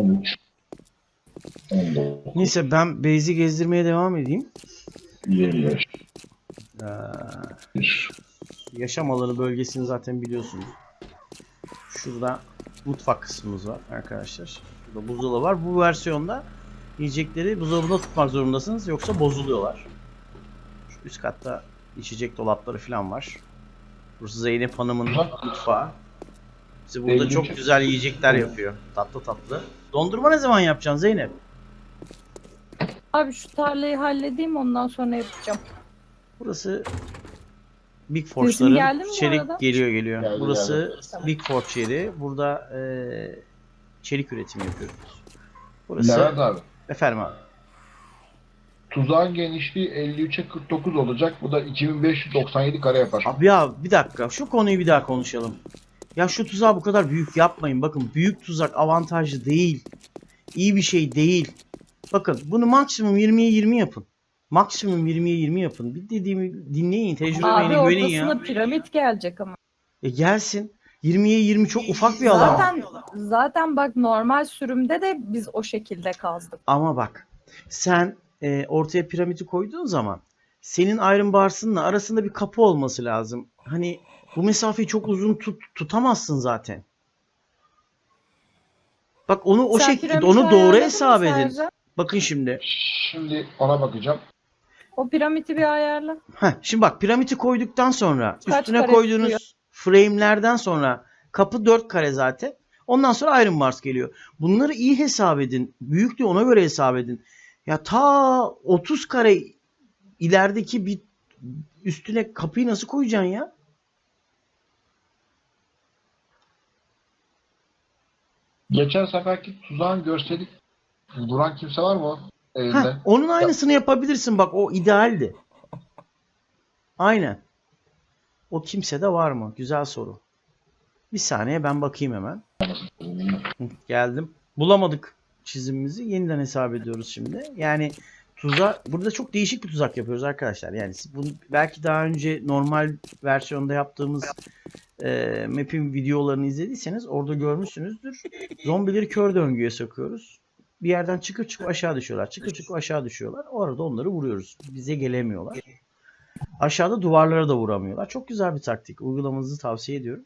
13 19 Neyse ben base'i gezdirmeye devam edeyim. 25 Ee, yaşam alanı bölgesini zaten biliyorsunuz. Şurada mutfak kısmımız var arkadaşlar. Burada buzdolabı var. Bu versiyonda yiyecekleri buzdolabında tutmak zorundasınız yoksa bozuluyorlar. Şu üst katta içecek dolapları falan var. Burası Zeynep Hanım'ın mutfağı. Bize burada Zeynep. çok güzel yiyecekler yapıyor. Tatlı tatlı. Dondurma ne zaman yapacaksın Zeynep? Abi şu tarlayı halledeyim ondan sonra yapacağım. Burası Big geldi mi bu çelik arada? geliyor geliyor. Geldi, Burası Tamam. Big Forge yeri. Burada e, çelik üretimi yapıyoruz. Burası Levent abi. efendim abi. Tuzağın genişliği 53'e 49 olacak. Bu da 2597 kare yapar. Abi ya bir dakika şu konuyu bir daha konuşalım. Ya şu tuzağı bu kadar büyük yapmayın. Bakın büyük tuzak avantajlı değil. İyi bir şey değil. Bakın bunu maksimum 20'ye 20 yapın. Maksimum 20'ye 20 yapın. Bir dediğimi dinleyin, tecrübe Abi beni güvenin ya. ortasına piramit gelecek ama. E gelsin. 20'ye 20 çok ufak bir alan. Zaten zaten bak normal sürümde de biz o şekilde kazdık. Ama bak sen e, ortaya piramidi koyduğun zaman senin Iron Bars'ınla arasında bir kapı olması lazım. Hani bu mesafeyi çok uzun tut, tutamazsın zaten. Bak onu o Sen şekilde piramidi onu doğru ayarladın mı hesap edin. Sercan? Bakın şimdi. Şimdi ona bakacağım. O piramidi bir ayarla. Heh, şimdi bak piramidi koyduktan sonra Kaç üstüne kare koyduğunuz tutuyor? frame'lerden sonra kapı 4 kare zaten. Ondan sonra Iron Bars geliyor. Bunları iyi hesap edin. Büyüklüğü ona göre hesap edin. Ya ta 30 kare ilerideki bir üstüne kapıyı nasıl koyacaksın ya? Geçen seferki tuzağın görseli duran kimse var mı elinde? Heh, onun aynısını yapabilirsin bak o idealdi. Aynen. O kimse de var mı? Güzel soru. Bir saniye ben bakayım hemen. Geldim. Bulamadık çizimimizi. Yeniden hesap ediyoruz şimdi. Yani tuzak burada çok değişik bir tuzak yapıyoruz arkadaşlar. Yani bunu belki daha önce normal versiyonda yaptığımız e, map'in videolarını izlediyseniz orada görmüşsünüzdür. Zombileri kör döngüye sokuyoruz. Bir yerden çıkıp çıkıp aşağı düşüyorlar. Çıkıp çıkıp aşağı düşüyorlar. O arada onları vuruyoruz. Bize gelemiyorlar. Aşağıda duvarlara da vuramıyorlar. Çok güzel bir taktik. Uygulamanızı tavsiye ediyorum.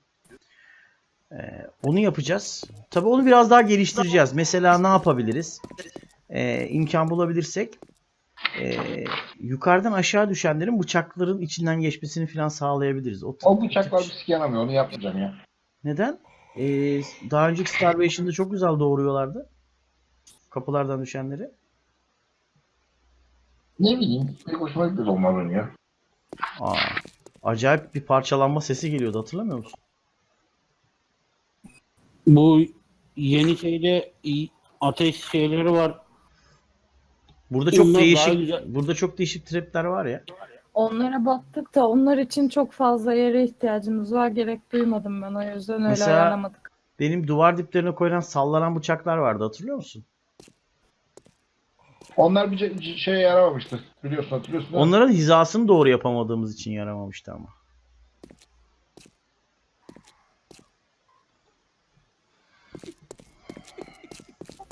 Ee, onu yapacağız. Tabii onu biraz daha geliştireceğiz. Mesela ne yapabiliriz? Ee, imkan bulabilirsek ee, yukarıdan aşağı düşenlerin bıçakların içinden geçmesini falan sağlayabiliriz. O, O bıçaklar bir yaramıyor. Onu yapmayacağım ya. Neden? Ee, daha önceki Starvation'da çok güzel doğuruyorlardı. Kapılardan düşenleri. Ne bileyim. Pek hoşuma gitmedi onlar benim ya. Aa, acayip bir parçalanma sesi geliyordu hatırlamıyor musun? Bu yeni şeyde ateş şeyleri var. Burada çok Bunlar daha değişik güzel. burada çok değişik trapler var ya. Onlara baktık da onlar için çok fazla yere ihtiyacımız var. Gerek duymadım ben o yüzden öyle Mesela- ayarlamadık. Benim duvar diplerine koyulan sallanan bıçaklar vardı hatırlıyor musun? Onlar bir ce- şeye yaramamıştı. Biliyorsun hatırlıyorsun. değil mi? Onların hizasını doğru yapamadığımız için yaramamıştı ama.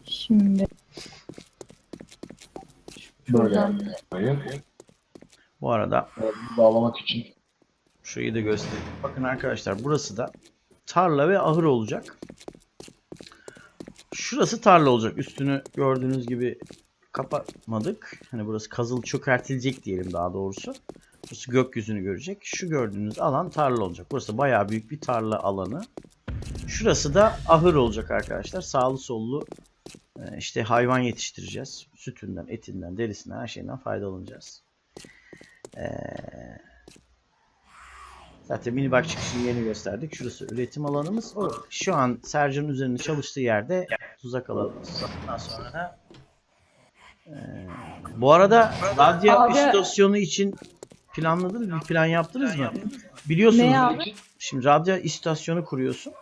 Şimdi Burayı Bu arada bağlamak için. şurayı da göstereyim. Bakın arkadaşlar burası da tarla ve ahır olacak. Şurası tarla olacak. Üstünü gördüğünüz gibi kapatmadık. Hani burası kazılı çökertilecek diyelim daha doğrusu. Burası gökyüzünü görecek. Şu gördüğünüz alan tarla olacak. Burası bayağı büyük bir tarla alanı. Şurası da ahır olacak arkadaşlar. Sağlı sollu işte hayvan yetiştireceğiz. Sütünden, etinden, derisinden, her şeyden faydalanacağız. Ee, zaten mini bak çıkışını yeni gösterdik. Şurası üretim alanımız. O şu an Sercan'ın üzerinde çalıştığı yerde tuzak alanımız. Ondan sonra da ee, bu arada radyo Abi- istasyonu için planladınız mı? Bir plan yaptınız mı? Biliyorsunuz? Şimdi radyo istasyonu kuruyorsun.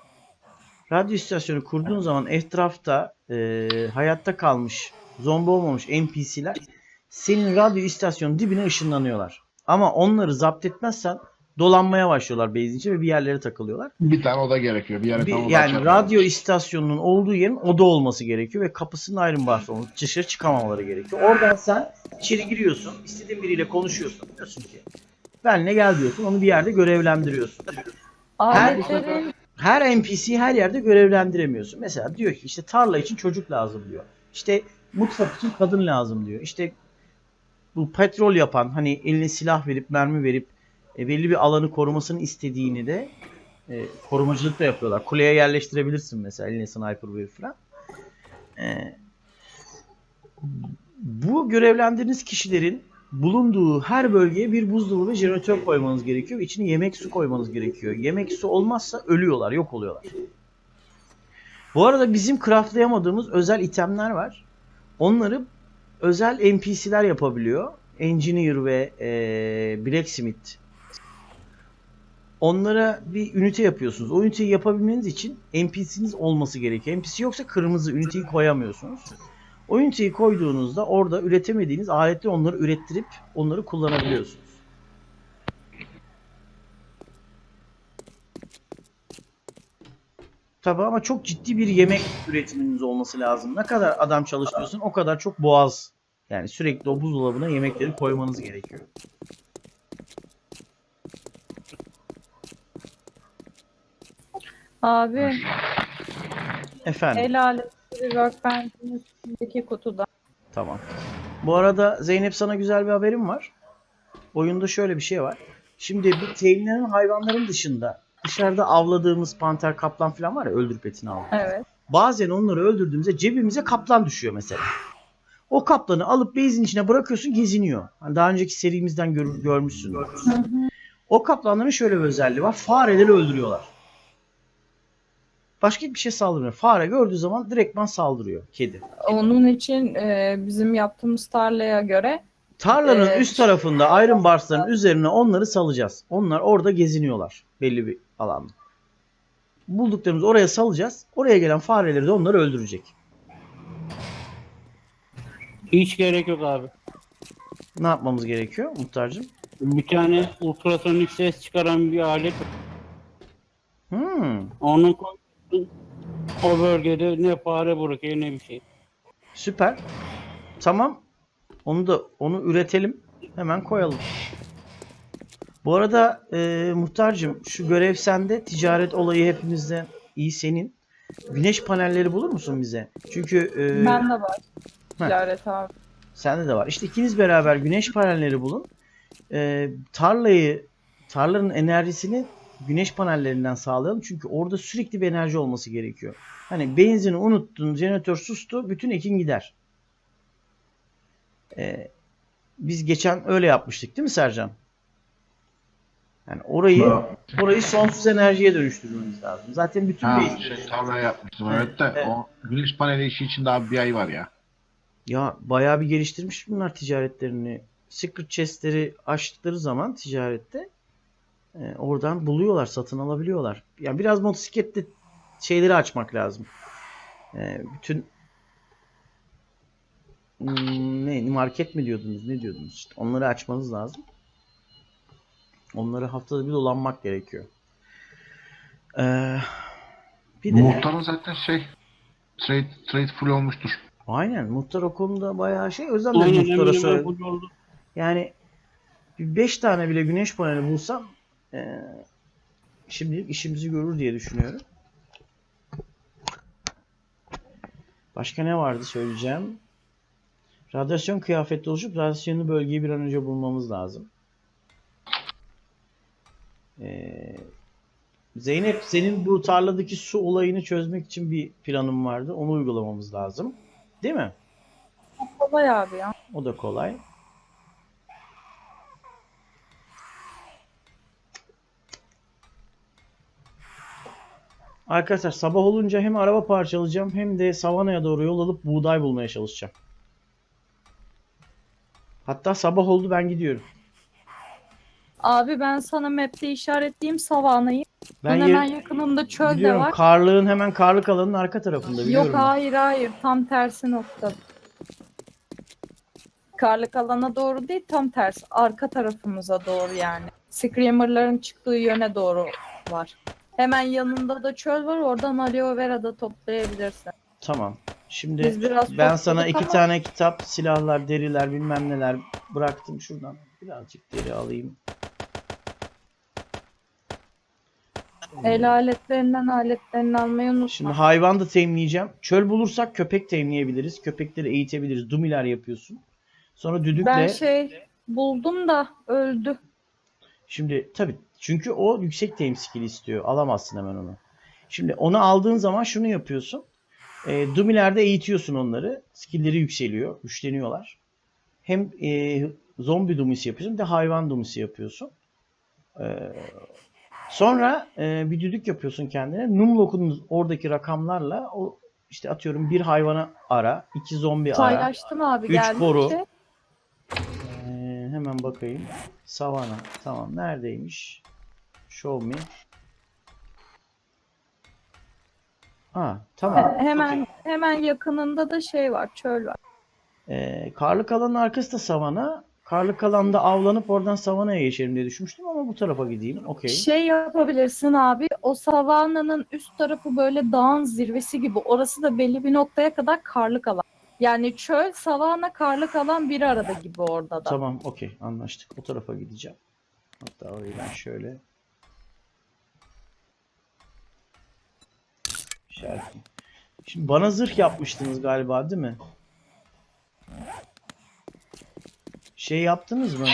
Radyo istasyonu kurduğun zaman etrafta e, hayatta kalmış, zombi olmamış NPC'ler senin radyo istasyonun dibine ışınlanıyorlar. Ama onları zapt etmezsen dolanmaya başlıyorlar base'in içinde ve bir yerlere takılıyorlar. Bir tane oda gerekiyor. Bir yere Bir- yani radyo istasyonunun olduğu yerin oda olması gerekiyor ve kapısının ayrılması olması, dışarı çıkamamaları gerekiyor. Oradan sen içeri giriyorsun, istediğin biriyle konuşuyorsun. Diyorsun ki benle gel diyorsun, onu bir yerde görevlendiriyorsun. Aletlerin Her NPC'yi her yerde görevlendiremiyorsun. Mesela diyor ki işte tarla için çocuk lazım diyor. İşte mutfak için kadın lazım diyor. İşte bu petrol yapan hani eline silah verip mermi verip e, belli bir alanı korumasını istediğini de e, korumacılık da yapıyorlar. Kuleye yerleştirebilirsin mesela eline sniper verip falan. E, bu görevlendirdiğiniz kişilerin bulunduğu her bölgeye bir buzdolabı ve jeneratör koymanız gerekiyor içine yemek su koymanız gerekiyor. Yemek su olmazsa ölüyorlar, yok oluyorlar. Bu arada bizim craftlayamadığımız özel itemler var. Onları özel NPC'ler yapabiliyor. Engineer ve eee Blacksmith. Onlara bir ünite yapıyorsunuz. O üniteyi yapabilmeniz için NPC'niz olması gerekiyor. NPC yoksa kırmızı üniteyi koyamıyorsunuz. O üniteyi koyduğunuzda orada üretemediğiniz aletle onları ürettirip onları kullanabiliyorsunuz. Tabii ama çok ciddi bir yemek üretiminiz olması lazım. Ne kadar adam çalıştırıyorsun o kadar çok boğaz. Yani sürekli o buzdolabına yemekleri koymanız gerekiyor. abi Efendim. el aletleri workbench'in üstündeki kutuda. Tamam. Bu arada Zeynep sana güzel bir haberim var. Oyunda şöyle bir şey var. Şimdi bu tehlikeli hayvanların dışında dışarıda avladığımız panter, kaplan falan var ya öldürüp etini aldık. Evet. Bazen onları öldürdüğümüzde cebimize kaplan düşüyor mesela. O kaplanı alıp base'in içine bırakıyorsun geziniyor. Hani daha önceki serimizden gör, görmüşsün. O kaplanların şöyle bir özelliği var. Fareleri öldürüyorlar. Başka bir şey saldırmıyor. Fare gördüğü zaman direktman saldırıyor. Kedi. Onun için e, bizim yaptığımız tarlaya göre Tarlanın Evet. üst tarafında Iron Bars'ların üzerine onları salacağız. Onlar orada geziniyorlar belli bir alanda. Bulduklarımızı oraya salacağız. Oraya gelen fareleri de onları öldürecek. Hiç gerek yok abi. Ne yapmamız gerekiyor muhtarcığım? Bir tane ultrasonik ses çıkaran bir alet. Hmm, Onu koyuyorsun. O bölgede ne fare bırakıyor ne bir şey. süper. Tamam. Onu da onu üretelim. Hemen koyalım. Bu arada e, muhtarcığım şu görev sende. Ticaret olayı hepimizden iyi senin. Güneş panelleri bulur musun bize? Çünkü e, ben de var. Heh. Ticaret abi. Sende de var. İşte ikiniz beraber güneş panelleri bulun. Ee, tarlayı, tarlanın enerjisini güneş panellerinden sağlayalım. Çünkü orada sürekli bir enerji olması gerekiyor. Hani benzini unuttun, jeneratör sustu, bütün ekin gider. Ee, biz geçen öyle yapmıştık değil mi Sercan? Yani orayı Ha. orayı sonsuz enerjiye dönüştürmemiz lazım. Zaten bütün Ha, base- şey, tarlaya yapmıştım evet de Evet. o güneş paneli işi için daha bir ay var ya. Ya bayağı bir geliştirmiş bunlar ticaretlerini. Secret chest'leri açtıkları zaman ticarette e, oradan buluyorlar, satın alabiliyorlar. Yani biraz motosiklette şeyleri açmak lazım. E, bütün Hmm, ne market mi diyordunuz, ne diyordunuz işte. Onları açmanız lazım. Onları haftada bir dolanmak gerekiyor. Ee, bir de Muhtarın zaten şey trade, trade full olmuştur. aynen muhtar o konuda bayağı şey. O yüzden de muhtara söyledim. Yani 5 tane bile güneş paneli bulsam eee şimdilik işimizi görür diye düşünüyorum. Başka ne vardı söyleyeceğim? Radyasyon kıyafeti oluşup radyasyonlu bölgeyi bir an önce bulmamız lazım. Eee, Zeynep senin bu tarladaki su olayını çözmek için bir planın vardı. Onu uygulamamız lazım. Değil mi? Kolay abi ya. O da kolay. Arkadaşlar sabah olunca hem araba parçalayacağım hem de savanaya doğru yol alıp buğday bulmaya çalışacağım. Hatta sabah oldu ben gidiyorum. Abi ben sana map'te işaretleyeyim savanayı. Ben yer- hemen yakınımda çöl de var. karlığın hemen karlık alanın arka tarafında biliyorum. Yok hayır hayır tam tersi nokta. Karlık alana doğru değil tam tersi arka tarafımıza doğru yani. Screamer'ların çıktığı yöne doğru var. Hemen yanında da çöl var. Oradan aloe vera da toplayabilirsin. Tamam. Şimdi Biz biraz ben sana iki ama- tane kitap, silahlar, deriler, bilmem neler bıraktım. Şuradan birazcık deri alayım. El aletlerinden aletlerini almayı unutma. Şimdi hayvan da temleyeceğim. Çöl bulursak köpek temleyebiliriz. Köpekleri eğitebiliriz. Dumiler yapıyorsun. Sonra düdükle. Ben şey buldum da öldü. Şimdi tabii çünkü o yüksek tame skill istiyor. Alamazsın hemen onu. Şimdi onu aldığın zaman şunu yapıyorsun. E, Dumiler'de eğitiyorsun onları. Skill'leri yükseliyor. Güçleniyorlar. Hem e, zombi dumisi yapıyorsun de hayvan dumisi yapıyorsun. E, sonra e, bir düdük yapıyorsun kendine. Numlock'un oradaki rakamlarla o işte atıyorum bir hayvana ara, iki zombi ara. Paylaştım abi Üç geldi. boru. Ee, hemen bakayım. Savana. Tamam. Neredeymiş? Show me. Ha, tamam. Hemen hemen yakınında da şey var, çöl var. Ee, karlık alanın arkası da savana. Karlık alanda avlanıp oradan savanaya geçerim diye düşünmüştüm ama bu tarafa gideyim. Okey. Şey yapabilirsin abi. O savananın üst tarafı böyle dağın zirvesi gibi. Orası da belli bir noktaya kadar karlık alan. Yani çöl, savana, karlık alan bir arada gibi orada da. Tamam, okey. Anlaştık. O tarafa gideceğim. Hatta orayı ben şöyle işaretleyeyim. Şimdi bana zırh yapmıştınız galiba değil mi? Şey yaptınız mı?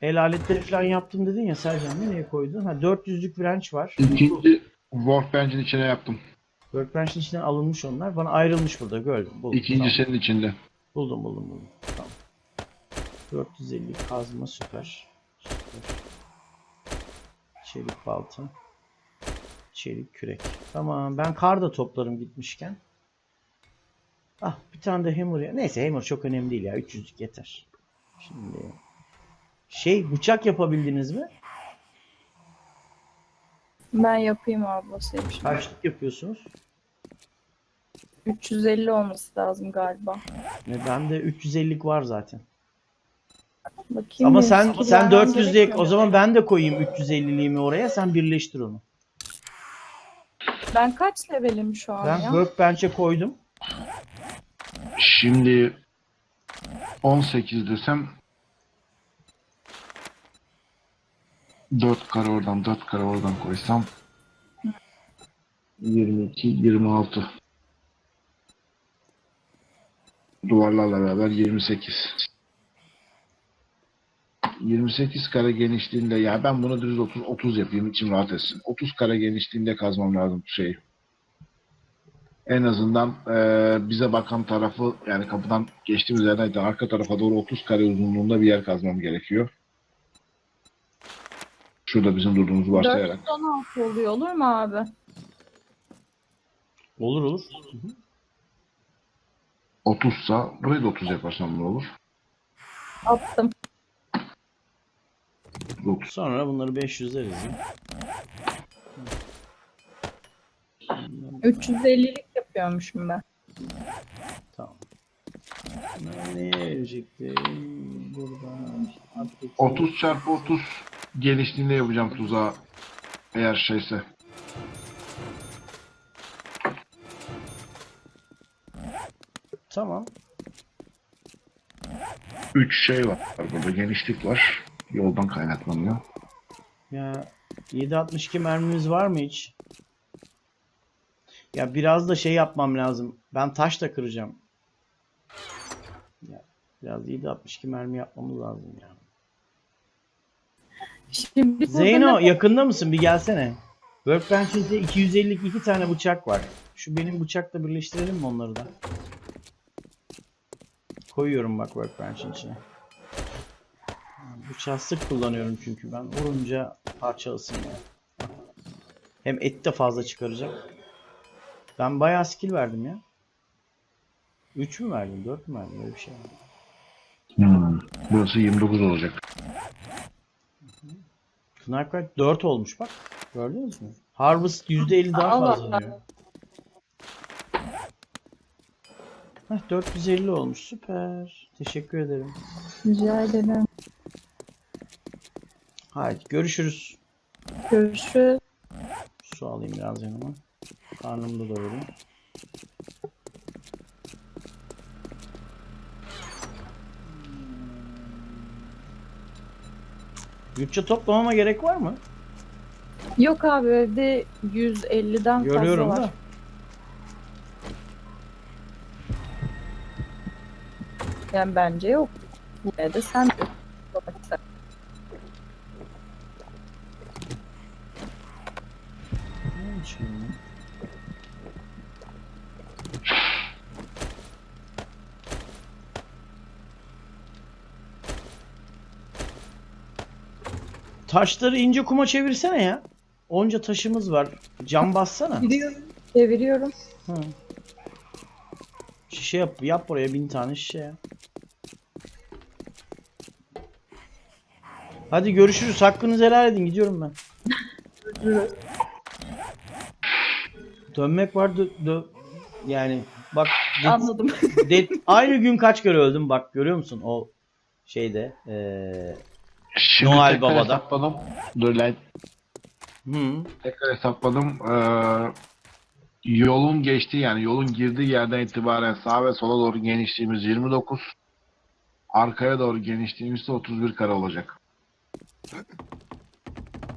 El aletleri falan yaptım dedin ya Sercan nereye koydun? Ha 400'lük wrench var. İkinci Workbench'in içine yaptım. Workbench'in içinden alınmış onlar. Bana ayrılmış burada gördüm. Buldum. İkinci Tamam. senin içinde. Buldum buldum buldum. Tamam. 450 kazma süper. Süper. Çelik balta. Çelik kürek. Tamam ben kar da toplarım gitmişken. Ah bir tane de hammer ya. Neyse hammer çok önemli değil ya. 300'lük yeter. Şimdi şey bıçak yapabildiniz mi? Ben yapayım abi basayım şimdi. Kaçlık yapıyorsunuz? 350 olması lazım galiba. Ne bende 350'lik var zaten. Bakayım Ama sen sen vermem 400'lük gerekmiyor o zaman ben de koyayım 350'liğimi oraya sen birleştir onu. Ben kaç levelim şu an Ben ya? workbench'e koydum. Şimdi 18 desem 4 kare oradan 4 kare oradan koysam 22 26 duvarlarla beraber 28 28 kare genişliğinde ya ben bunu düz 30 30 yapayım içim rahat etsin. 30 kare genişliğinde kazmam lazım şey. En azından eee, bize bakan tarafı yani kapıdan geçtiğimiz yerden arka tarafa doğru 30 kare uzunluğunda bir yer kazmam gerekiyor. Şurada bizim durduğumuzu varsayarak. 416 oluyor olur mu abi? Olur olur. 30 sa burayı da 30 yaparsam ne olur? Attım. 30. Sonra bunları 500 deriz ya. 350'lik yapıyormuşum ben. Tamam. Bunları neye verecektim? Buradan. Update. 30 çarpı 30 genişliğinde yapacağım tuzağı eğer şeyse. Tamam. 3 şey var burada genişlik var. Yoldan kaynaklanıyor. Ya 762 mermimiz var mı hiç? Ya biraz da şey yapmam lazım. Ben taş da kıracağım. Ya biraz 762 mermi yapmamız lazım ya. Şimdi burada Zeyno ne- yakında mısın? Bir gelsene. Workbench'te 252 tane bıçak var. Şu benim bıçakla birleştirelim mi onları da? Koyuyorum bak Workbench'in içine. Bıçağı sık kullanıyorum çünkü ben. Vurunca parçalasın ya. Hem et de fazla çıkaracak. Ben bayağı skill verdim ya. 3 mü verdim? 4 mü verdim? Öyle bir şey. Hmm. Burası 29 olacak. Sniper 4 olmuş bak. Gördünüz mü? Harvest %50 daha Allah fazla oluyor. Heh, 450 olmuş. Süper. Teşekkür ederim. Rica ederim. Haydi görüşürüz. Görüşürüz. Su alayım biraz yanıma. Karnımı da doyurayım. Bütçe toplamama gerek var mı? Yok abi evde 150'den Görüyorum fazla var. da. Yani bence yok. Yine de sen de. Taşları ince kuma çevirsene ya. Onca taşımız var. Cam bassana. Gidiyorum. Çeviriyorum. Hı. Şişe yap, yap buraya bin tane şişe ya. Hadi görüşürüz. Hakkınızı helal edin. Gidiyorum ben. Dönmek var. Dö, dö- yani bak det- Anladım. det- aynı gün kaç kere öldüm bak görüyor musun o şeyde eee Şimdi Noel tekrar Baba'da. hesapladım. Dur lan. hı, Tekrar hesapladım. Ee, yolun geçtiği yani yolun girdiği yerden itibaren sağa ve sola doğru genişliğimiz 29. Arkaya doğru genişliğimiz de 31 kare olacak.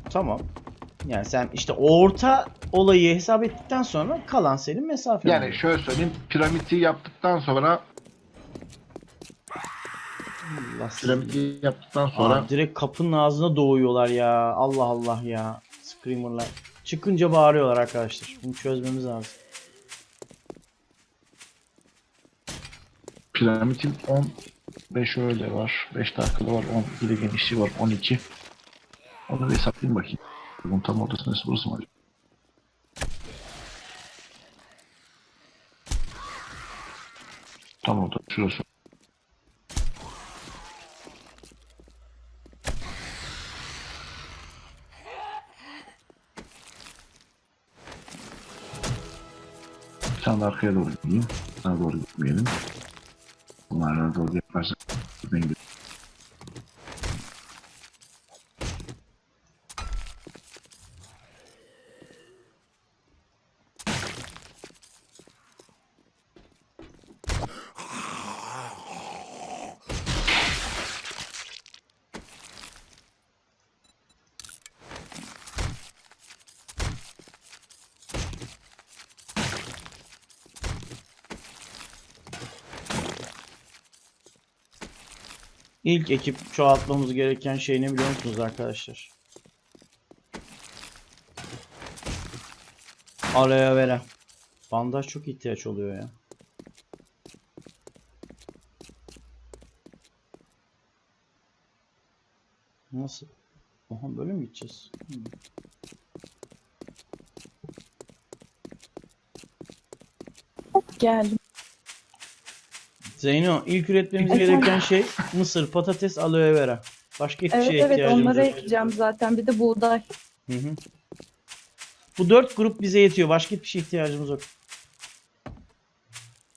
tamam. Yani sen işte orta olayı hesap ettikten sonra kalan senin mesafen. Yani şöyle söyleyeyim. Piramidi yaptıktan sonra piramidi yaptıktan sonra Aa, direkt kapının ağzına doğuyorlar ya. Allah Allah ya. Screamer'lar. Çıkınca bağırıyorlar arkadaşlar. Bunu çözmemiz lazım. piramidin 15 öyle var. 5 dakikada var. 12 de genişliği var. 12. Onu bir hesaplayayım bakayım. Bunun tam ortası neresi burası mı acaba? Tam orta şurası. De arkaya doğru gideyim. Daha doğru gitmeyelim. Bunlarla doğru yaparsak ben gidelim. İlk ekip çoğaltmamız gereken şey ne biliyor musunuz arkadaşlar? Aloe vera. Bandaj çok ihtiyaç oluyor ya. Nasıl? Oha böyle mi gideceğiz? Hmm. Geldim. Zeyno ilk üretmemiz Efendim? gereken şey mısır, patates, aloe vera. Başka hiçbir Evet şeye evet ihtiyacımız onları yok. ekleyeceğim zaten. Bir de buğday. Hı hı. Bu dört grup bize yetiyor. Başka hiçbir şeye ihtiyacımız yok.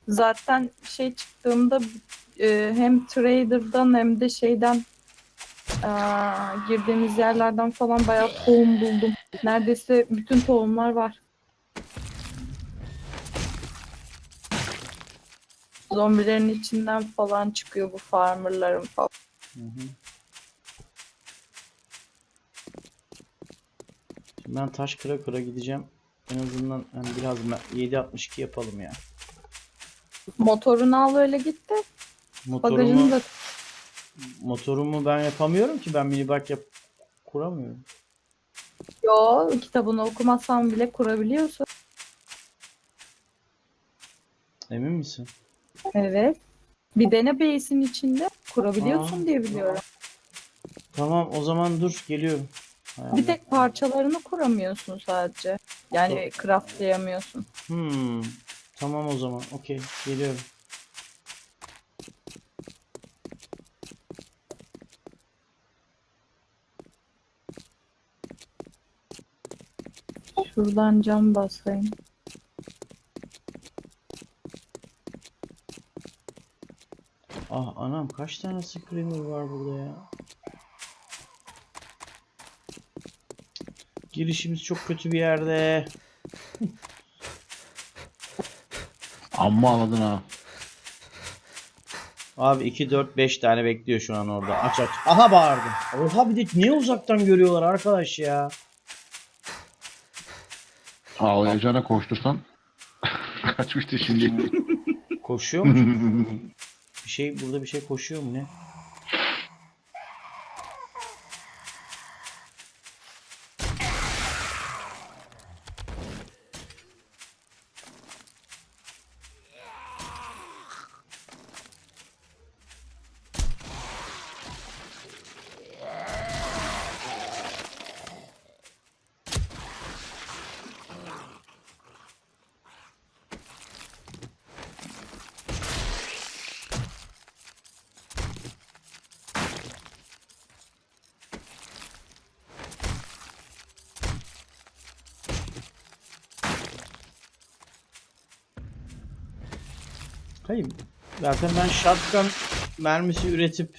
Zaten şey çıktığımda e, hem trader'dan hem de şeyden aa, girdiğimiz yerlerden falan bayağı tohum buldum. Neredeyse bütün tohumlar var. Zombilerin içinden falan çıkıyor bu farmerların falan. Hı hı. Şimdi ben taş kıra kıra gideceğim. En azından hani biraz me- 7.62 yapalım ya. Motorunu al öyle gitti. Bagajını Motorumu, da motorumu ben yapamıyorum ki. Ben mini bike yap kuramıyorum. yo kitabını okumasan bile kurabiliyorsun. Emin misin? Evet. Bir dene base'in içinde kurabiliyorsun Aa. diye biliyorum. Tamam o zaman dur geliyorum. Hay Bir Allah. tek parçalarını kuramıyorsun sadece. Yani craftlayamıyorsun. Hmm. Tamam o zaman. Okey. Geliyorum. Şuradan cam basayım. Ah anam kaç tane screamer var burada ya? Girişimiz çok kötü bir yerde. Amma ağladın ha. Abi 2 4 5 tane bekliyor şu an orada. Aç aç. Aha bağırdım. Oha bir de niye uzaktan görüyorlar arkadaş ya? Ağlayacağına koştursan kaçmıştı şimdi. Koşuyor mu? bir şey burada bir şey koşuyor mu ne? Hayır. Zaten ben shotgun mermisi üretip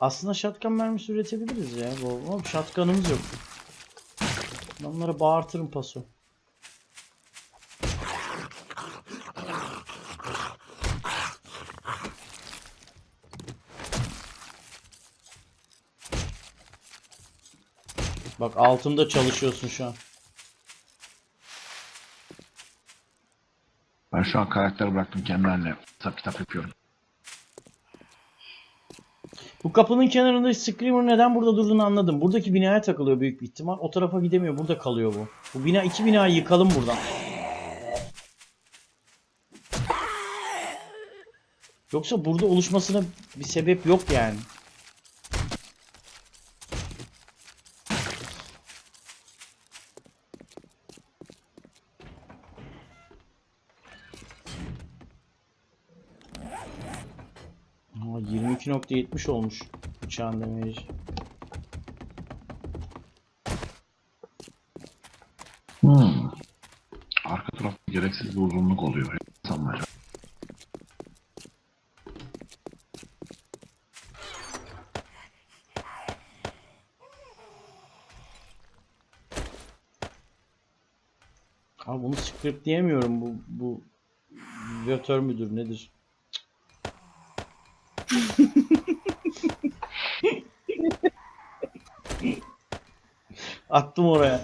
aslında shotgun mermisi üretebiliriz ya. Ama shotgun'ımız yok. Onlara bağırtırım paso. Bak altımda çalışıyorsun şu an. Ben şu an karakter bıraktım kendi haline. Kitap kitap yapıyorum. Bu kapının kenarında Screamer neden burada durduğunu anladım. Buradaki binaya takılıyor büyük bir ihtimal. O tarafa gidemiyor. Burada kalıyor bu. Bu bina iki binayı yıkalım buradan. Yoksa burada oluşmasına bir sebep yok yani. 22.70 olmuş bıçağın demeci. Hmm. Arka tarafta gereksiz bir uzunluk oluyor. İnsanlar. Abi bunu script diyemiyorum. Bu bu vektor müdür nedir? Attım oraya.